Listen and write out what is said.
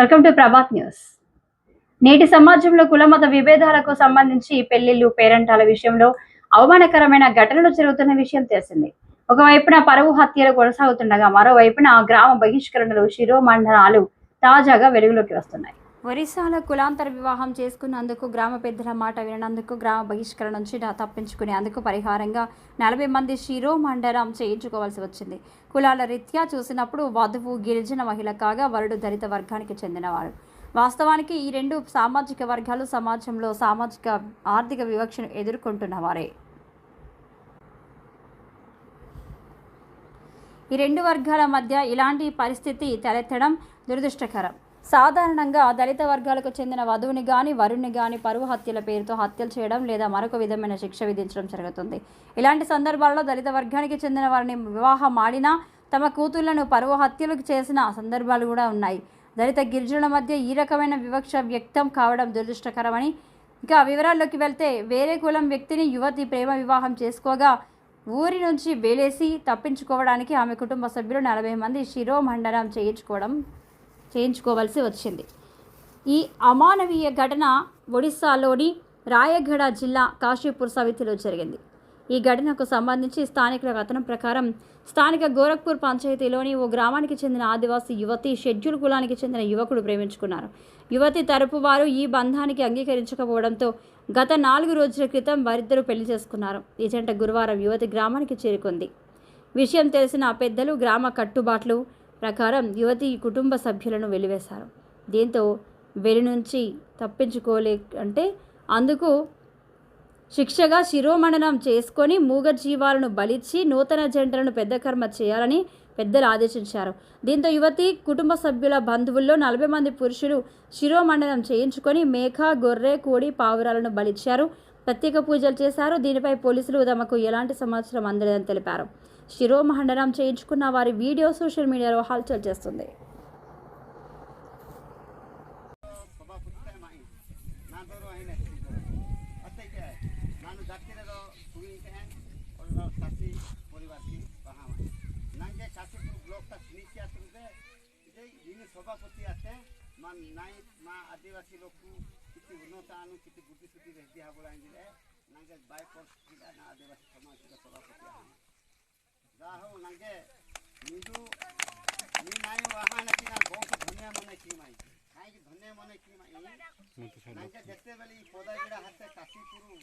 Welcome to Prabhat news నేటి సమాజంలో కులమత విభేదాలకు సంబంధించి పెళ్ళిళ్ళు పేరంటాల విషయంలో అవమానకరమైన ఘటనలు జరుగుతున్న విషయం తెలిసింది. ఒకవైపున పరువు హత్యలు కొనసాగుతుండగా మరోవైపున గ్రామ బహిష్కరణలు శిరోమండలాలు తాజాగా వెలుగులోకి వస్తున్నాయి. ఒరిస్సాలో కులాంతర వివాహం చేసుకున్నందుకు గ్రామ పెద్దల మాట వినందుకు గ్రామ బహిష్కరణ నుంచి తప్పించుకునేందుకు పరిహారంగా నలభై మంది శిరోమండనం చేయించుకోవాల్సి వచ్చింది. కులాల రీత్యా చూసినప్పుడు వధువు గిరిజన మహిళ కాగా వరుడు దళిత వర్గానికి చెందినవారు వాస్తవానికి ఈ రెండు సామాజిక వర్గాలు సమాజంలో సామాజిక ఆర్థిక వివక్షను ఎదుర్కొంటున్నవారే ఈ రెండు వర్గాల మధ్య ఇలాంటి పరిస్థితి తలెత్తడం దురదృష్టకరం. సాధారణంగా దళిత వర్గాలకు చెందిన వధువుని కానీ వరుణ్ణి కానీ పరువు హత్యల పేరుతో హత్యలు చేయడం లేదా మరొక విధమైన శిక్ష విధించడం జరుగుతుంది. ఇలాంటి సందర్భాల్లో దళిత వర్గానికి చెందిన వారిని వివాహం ఆడినా తమ కూతుళ్ళను పరువు హత్యలకు చేసిన సందర్భాలు కూడా ఉన్నాయి. దళిత గిరిజనుల మధ్య ఈ రకమైన వివక్ష వ్యక్తం కావడం దురదృష్టకరమని ఇంకా వివరాల్లోకి వెళ్తే వేరే కులం వ్యక్తిని యువతి ప్రేమ వివాహం చేసుకోగా ఊరి నుంచి వేలేసి తప్పించుకోవడానికి ఆమె కుటుంబ సభ్యులు నలభై మంది శిరోమండనం చేయించుకోవడం చేయించుకోవాల్సి వచ్చింది. ఈ అమానవీయ ఘటన ఒడిస్సాలోని రాయగఢ జిల్లా కాశీపూర్ సవితిలో జరిగింది. ఈ ఘటనకు సంబంధించి స్థానికుల కథనం ప్రకారం స్థానిక గోరఖ్పూర్ పంచాయతీలోని ఓ గ్రామానికి చెందిన ఆదివాసీ యువతి షెడ్యూల్ కులానికి చెందిన యువకుడు ప్రేమించుకున్నారు. యువతి తరపు వారు ఈ బంధానికి అంగీకరించకపోవడంతో గత నాలుగు రోజుల క్రితం వారిద్దరూ పెళ్ళి చేసుకున్నారు. ఈ జంట గురువారం యువతి గ్రామానికి చేరుకుంది. విషయం తెలిసిన పెద్దలు గ్రామ కట్టుబాట్లు ప్రకారం యువతి కుటుంబ సభ్యులను వెలివేశారు. దీంతో వెలి నుంచి తప్పించుకోలే అంటే అందుకు శిక్షగా శిరోమండనం చేసుకొని మూగ జీవాలను బలిచ్చి నూతన జంటలను పెద్ద కర్మ చేయాలని పెద్దలు ఆదేశించారు. దీంతో యువతి కుటుంబ సభ్యుల బంధువుల్లో నలభై మంది పురుషులు శిరోమండనం చేయించుకొని మేక గొర్రె కోడి పావురాలను బలిచ్చారు. ప్రత్యేక పూజలు చేశారు. దీనిపై పోలీసులు తమకు ఎలాంటి సమాచారం అందలేదని తెలిపారు. శిరోమహండనం చేయించుకున్న వారి వీడియో సోషల్ మీడియాలో హల్చల్ చేస్తుంది সভাপতি আছে মা নাই মা আদিবাসী লোকু কিছু উন্নত আনু কিছু বুদ্ধি সুদ্ধি দিয়া বলে আনিলে নাকি বাই পর કે નીંદુ નીનાય વાહન કિના ગોંક ધન્ય મને કીમાઈ કાઈ ધન્ય મને કીમાઈ નાંકે જેતે બેલી પોદા ગીડા હાથે કાસી પુરુ